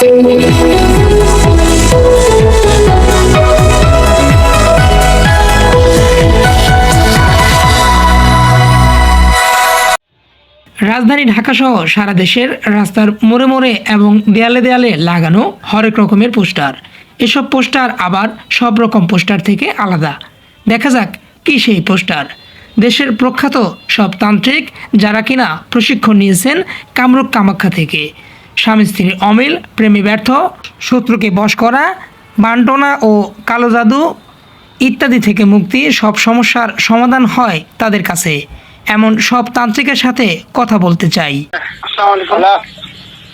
রাজধানী ঢাকাসহ সারা দেশের রাস্তার মোড়ে মোড়ে এবং দেয়ালে দেয়ালে লাগানো হরেক রকমের পোস্টার। এসব পোস্টার আবার সব রকম পোস্টার থেকে আলাদা। দেখা যাক কি সেই পোস্টার। দেশের প্রখ্যাত সব তান্ত্রিক যারা কিনা প্রশিক্ষণ নিয়েছেন কামরূপ কামাখ্যা থেকে। স্বামী স্ত্রীর অমিল প্রেমী ব্যর্থ শত্রুকে বশ করা বান্টনা ও কালো জাদু ইত্যাদি থেকে মুক্তি সব সমস্যার সমাধান হয় তাদের কাছে। এমন সব তান্ত্রিকের সাথে কথা বলতে চাই।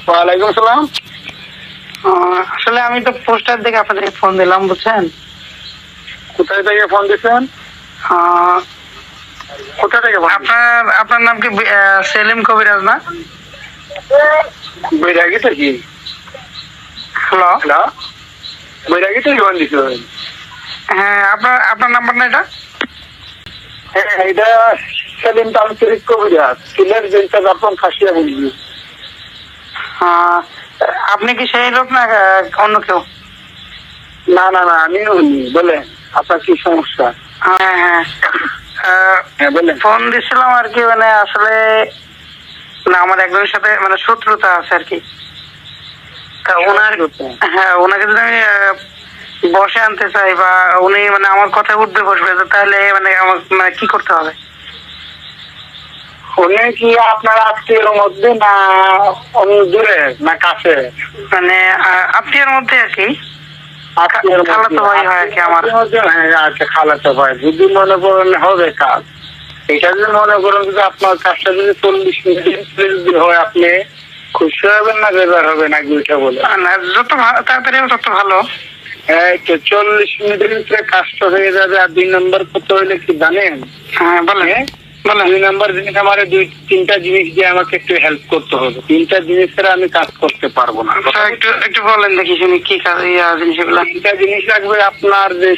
ওয়ালাইকুম আসসালাম। আসলে আমি তো পোস্টার দেখে আপনাদেরকে ফোন দিলাম বুঝছেন? কোথায় থেকে ফোন দিচ্ছেন? আহ, কোথা থেকে আপনার আপনার নাম কি সেলিম কবিরাজ না? বৈরাগী থেকে হ্যালো হ্যালো বৈরাগী থেকে ফোন দিচ্ছেন হ্যাঁ আপনার আপনার নাম্বার না এটা? হ্যাঁ এটা সেলিম তান্ত্রিক কবিরাজ। সিলেট জেলটা আপন খাসিয়া আহ, আপনি কি সেই লোক না অন্য কেউ? না না না আমিও উনি বলেন আপনার কি সমস্যা? হ্যাঁ হ্যাঁ। হ্যাঁ ফোন দিছিলাম আর কি মানে আসলে না আমার একজনের সাথে মানে শত্রুতা আছে আর কি। তা ওনার হ্যাঁ ওনাকে যদি আমি বসে আনতে চাই বা উনি মানে আমার কথায় উঠবে বসবে তাহলে মানে আমার মানে কি করতে হবে? উনি কি আপনার আত্মীয়ের মধ্যে না অন্য দূরে না কাছে? মানে আত্মীয়ের মধ্যে আর কি? খালাতো ভাই হয় আর কি আমার। হ্যাঁ আচ্ছা খালাতো ভাই। যদি মনে করেন হবে কাজ। এটা যদি মনে করেন যদি আপনার কাজটা যদি চল্লিশ মিনিট যদি হয় আপনি খুশি হবেন না বেজার হবে না ওইটা বলে? না, যত তাড়াতাড়ি হবে তত ভালো। তো চল্লিশ মিনিটের ভিতরে কাজটা হয়ে যাবে আর দুই নম্বর করতে হইলে কি জানেন? হ্যাঁ বলেন। বলেন দুই নম্বর জিনিস আমার দুই তিনটা জিনিস দিয়ে আমাকে একটু হেল্প করতে হবে। তিনটা জিনিসের আমি কাজ করতে পারব না। আচ্ছা, একটু একটু বলেন দেখি শুনি কি কাজ জিনিসগুলো। তিনটা জিনিস লাগবে আপনার যে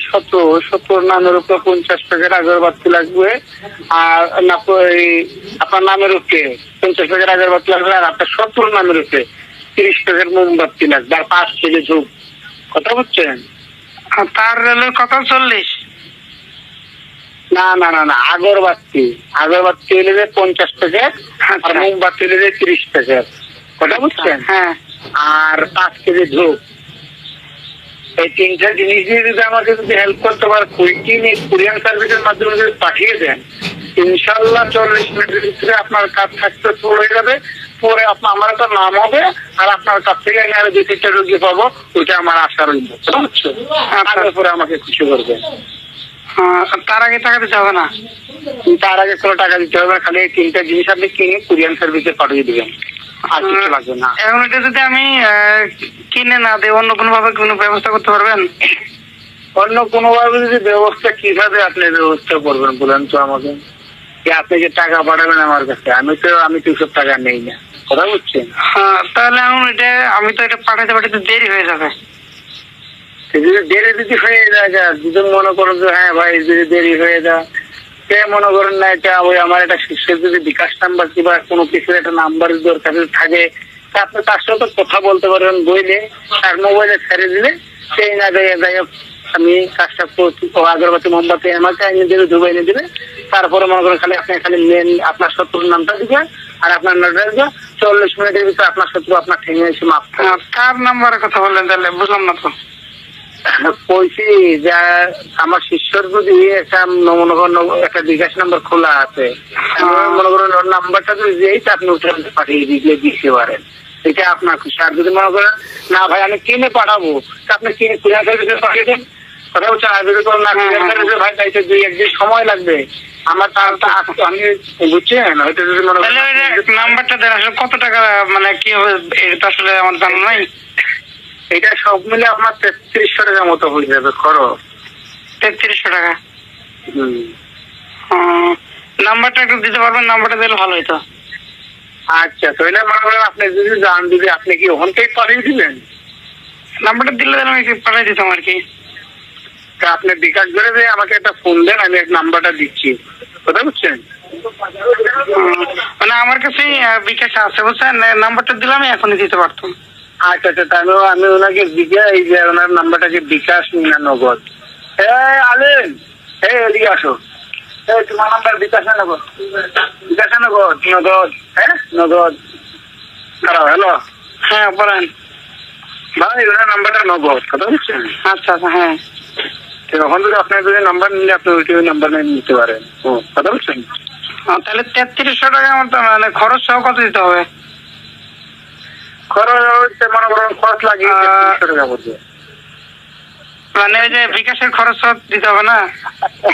নামের উপর পঞ্চাশ প্যাকেট আগরবাতি লাগবে আর না আপনার নামের উপরে পঞ্চাশ প্যাকেট আগরবাতি লাগবে আর আপনার সত্তর নামের উপরে তিরিশ প্যাকেট মোমবাতি লাগবে আর পাঁচ কেজি ধূপ। কথা বুঝছেন? তার রেলের কত চল্লিশ। না না না না আগরবাতি আগরবাতি হলে যে পঞ্চাশ প্যাকেট আর আচ্ছা। মোমবাতি হলে যে তিরিশ প্যাকেট। কথা বুঝছেন? হ্যাঁ। আর পাঁচ কেজি ধূপ। এই তিনটা জিনিস দিয়ে যদি আমাকে যদি হেল্প করতে পারে কুইকিনি কুরিয়ান সার্ভিসের মাধ্যমে যদি পাঠিয়ে দেন ইনশাল্লাহ চল্লিশ মিনিটের ভিতরে আপনার কাজ থাকতে শুরু হয়ে যাবে। পরে আপনার আমার একটা নাম হবে আর আপনার কাছ থেকে আমি আরও দুই তিনটা রোগী পাবো ওইটা আমার আশা রইল। বুঝছ তারপরে আমাকে খুশি করবেন। তার আগে টাকা দিতে হবে না। তার আগে কোনো টাকা দিতে হবে খালি তিনটা জিনিস আপনি কিনে কুরিয়ান সার্ভিসে পাঠিয়ে দিবেন। আর কিছু লাগবে না। এখন এটা যদি আমি কিনে না দিই অন্য কোনো ভাবে কোনো ব্যবস্থা করতে পারবেন? অন্য কোনো ভাবে যদি ব্যবস্থা কীভাবে আপনি ব্যবস্থা করবেন বলেন তো আমাকে? যে আপনি যে টাকা পাঠাবেন আমার কাছে আমি তো আমি তো সব টাকা নেই না। কথা বুঝছেন? হ্যাঁ, তাহলে এখন এটা আমি তো এটা পাঠাতে পাঠাতে দেরি হয়ে যাবে। যদি দেরি যদি হয়ে যায় যা, যদি মনে করেন যে হ্যাঁ ভাই যদি দেরি হয়ে যায়। সে মনে করেন না এটা ওই আমার একটা শিষ্যের যদি বিকাশ নাম্বার কিংবা কোনো কিছুর একটা নাম্বার দরকার থাকে আপনি তার সাথে কথা বলতে পারবেন বইলে তার মোবাইলে ছেড়ে দিলে সেই না যায় যায় আমি কাজটা করছি আগরবাতি মোমবাতি আমাকে এনে দেবে ধুবে এনে দেবে। তারপরে মনে করেন খালি আপনি খালি মেন আপনার শত্রুর নামটা দিবেন আর আপনার নামটা দিবেন চল্লিশ মিনিটের ভিতরে আপনার শত্রু আপনার ঠেঙে এসে মাপ তার নাম্বারের কথা বললেন তাহলে? বুঝলাম না তো। বলছি যে আমার শিষ্যর যদি একটা মনে করেন একটা বিকাশ নাম্বার খোলা আছে মনে করেন ওর নাম্বারটা যদি দিয়েই তা আপনি ওটা পাঠিয়ে দিলে দিতে পারেন। এটা আপনার আর যদি মনে করেন না ভাই আমি কিনে পাঠাবো আপনি কিনে পাঠিয়ে দেন কথা বলছেন আর যদি না ভাই তাইতে দুই একদিন সময় লাগবে। আমার তার তা আমি বুঝছেন? হয়তো যদি মনে নাম্বারটা দেন আসলে কত টাকা মানে কি হবে এটা আসলে আমার জানা নাই। এটা সব মিলে আপনার তেত্রিশশো টাকার মতো হয়ে যাবে খরচ তেত্রিশশো টাকা? হুম। নাম্বারটা একটু দিতে পারবেন? নাম্বারটা দিলে ভালো হতো আচ্ছা তাহলে মনে করেন আপনি যদি যান যদি আপনি কি ওখান থেকে পাঠিয়ে দিবেন নাম্বারটা দিলে আমি পাঠিয়ে দিতাম আর কি। তা আপনি বিকাশ করে দিয়ে আমাকে একটা ফোন দেন আমি এক নাম্বারটা দিচ্ছি। কথা বুঝছেন? মানে আমার কাছে বিকাশ আছে বুঝছেন? নাম্বারটা দিলে আমি এখনই দিতে পারতাম। আচ্ছা আচ্ছা তাহলে আমি ওনাকে দিকে এই যে ওনার নাম্বারটাকে বিকাশ না নগদ। এই আলেন এই এদিকে আসো। এই তোমার নাম্বার বিকাশ নগদ। বিকাশ নগদ নগদ হ্যাঁ নগদ। দাঁড়াও হ্যালো হ্যাঁ বলেন। ভাই ওনার নাম্বারটা নগদ কথা বুঝছেন? আচ্ছা আচ্ছা হ্যাঁ। তখন যদি আপনার যদি নাম্বার নিলে আপনি ওই নাম্বার নিতে পারেন। ও কথা বুঝছেন? তাহলে তেত্রিশশো টাকা মতো মানে খরচ সহ কত দিতে হবে? খরচ হচ্ছে মনে করেন খরচ লাগিয়ে মানে ওই যে বিকাশের খরচ দিতে হবে না?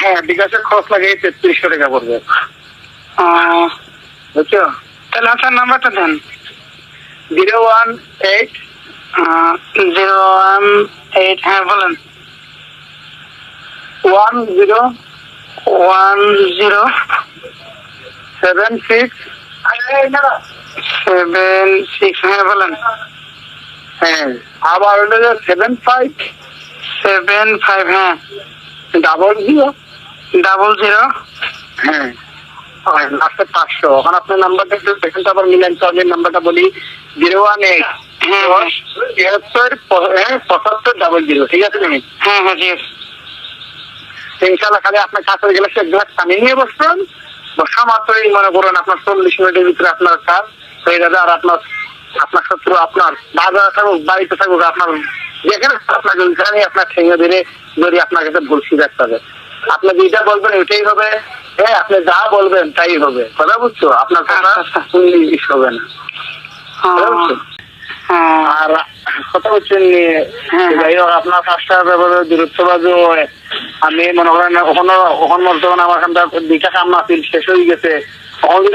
হ্যাঁ বিকাশের খরচ লাগিয়ে তেত্রিশশো টাকা পড়বে বুঝছ? তাহলে আপনার নাম্বারটা দেন। Zero one eight zero one eight হ্যাঁ বলেন। One zero one zero seven six seven six হ্যাঁ বলেন। হ্যাঁ আবার হলো যে সেভেন ফাইভ সেভেন ফাইভ হ্যাঁ। ডাবল জিরো ডাবল জিরো হ্যাঁ। লাস্টে পাঁচশো। এখন আপনার নাম্বারটা একটু দেখেন তো আবার মিলেন নাম্বারটা বলি। জিরো ওয়ান এইট তিয়াত্তর পঁচাত্তর ডাবল জিরো ঠিক আছে তুমি হ্যাঁ হ্যাঁ ঠিক আছে। ইনশাল্লাহ খালি আপনার কাছে গেলে এক গ্লাস পানি নিয়ে বসবেন। বসা মাত্রই মনে করুন আপনার চল্লিশ মিনিটের ভিতরে আপনার কাজ। হয়ে যাবে আর আপনার আপনার শত্রু আপনার। বাজার থাকুক বাড়িতে থাকুক আপনার যেখানে আপনাকে ওইখানে আপনার ঠেঙে ধরে ধরে আপনার কাছে হবে আপনি যেটা বলবেন ওইটাই হবে। হ্যাঁ আপনি যা বলবেন তাই হবে। কথা বুঝছ? আপনার কথা আচ্ছা, আচ্ছা। হবে না। হ্যাঁ। আর কথা হচ্ছে হ্যাঁ। যাই হোক আপনার কাজটার ব্যাপারে দূরত্ববাদী আমি মনে করেন ওখানে ওখান বর্তমানে আমার দুইটা কাম আছিল শেষ হয়ে গেছে। যদি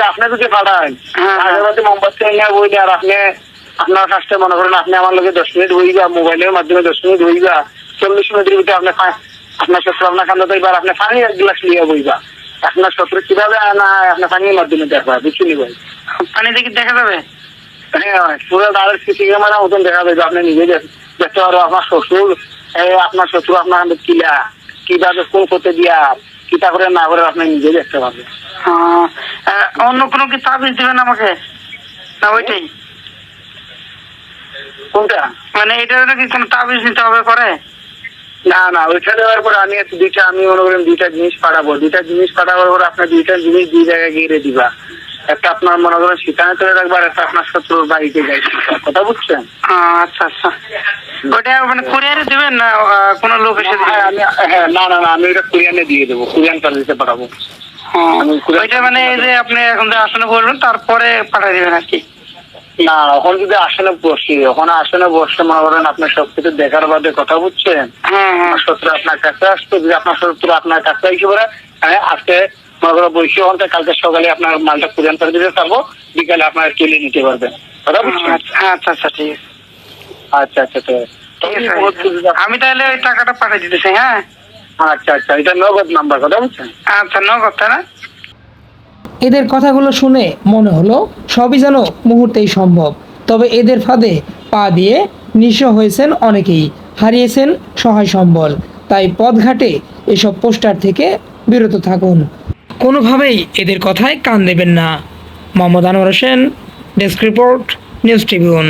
আপনি যদি পাঠান হ্যাঁ, হ্যাঁ। মোমবাতি বই আর আপনি আপনার মনে করেন আপনি আমার লোকে দশ মিনিট বইবা মোবাইলের মাধ্যমে দশ মিনিট বইবা চল্লিশ মিনিটের ভিতরে আপনি আপনার শত্রু আপনার আপনি পানি এক গ্লাস নিয়ে বইবা। আপনার শত্রু কীভাবে আনা পানির মাধ্যমে দেখবা বুঝছি ভাই? পানি দেখি দেখা যাবে? হ্যাঁ পুরো তাদের সিসি ক্যামেরা মতন দেখা যাবে আপনি নিজে দেখতে পারো আপনার শ্বশুর আপনার শ্বশুর আপনার কিলা কীভাবে কোন করতে দিয়া কিতা করে না করে আপনি নিজে দেখতে পারবেন। অন্য কোনো কি তাবিজ দিবেন আমাকে? না ওইটাই। কোনটা? মানে এটার কোনো তাবিজ নিতে হবে করে না না ওইটা দেওয়ার পরে আমি দুইটা আমি মনে করেন দুইটা জিনিস পাঠাবো। দুইটা জিনিস পাঠাবার পরে আপনার দুইটা জিনিস দুই জায়গায় গিয়ে দিবা একটা আপনার মনে করেন সেখানে চলে রাখব আর একটা আপনার শত্রুর বাড়িতে যাই কথা বুঝছেন? আচ্ছা আচ্ছা। ওইটা মানে কুরিয়ারে দিবেন না কোনো লোক এসে আমি হ্যাঁ না না না আমি ওটা কুরিয়ানে দিয়ে দেবো। কুরিয়ান সার্ভিসে পাঠাবো। ওইটা মানে এই যে আপনি এখন যে আসনে বলবেন তারপরে পাঠিয়ে দিবেন আর কি? না এখন যদি আসনে বসি ওখানে আসনে বসে মনে করেন আপনার সবকিছু দেখার বাদে কথা বুঝছেন? হ্যাঁ হ্যাঁ। শত্রু আপনার কাছে আসতো যদি আপনার শত্রু আপনার কাছে এসে পড়ে হ্যাঁ আজকে মনে করো বৈশি হন কালকে সকালে আপনার মালটা কুরিয়ান করে দিতে পারব বিকালে আপনার তুলে নিতে পারবেন কথা বুঝছেন? আচ্ছা আচ্ছা আচ্ছা ঠিক আছে। আচ্ছা আচ্ছা ঠিক আছে। আমি তাহলে ওই টাকাটা পাঠিয়ে দিতেছি হ্যাঁ? আচ্ছা আচ্ছা এটা নগদ নাম্বার কথা বুঝছেন আচ্ছা নগদ না? এদের কথাগুলো শুনে মনে হলো সবই যেন মুহূর্তেই সম্ভব। তবে এদের ফাঁদে পা দিয়ে নিঃস্ব হয়েছেন অনেকেই হারিয়েছেন সহায় সম্বল। তাই পথঘাটে এসব পোস্টার থেকে বিরত থাকুন। কোনোভাবেই এদের কথায় কান দেবেন না। Mohammad Anwar Hossain desk report news tribune.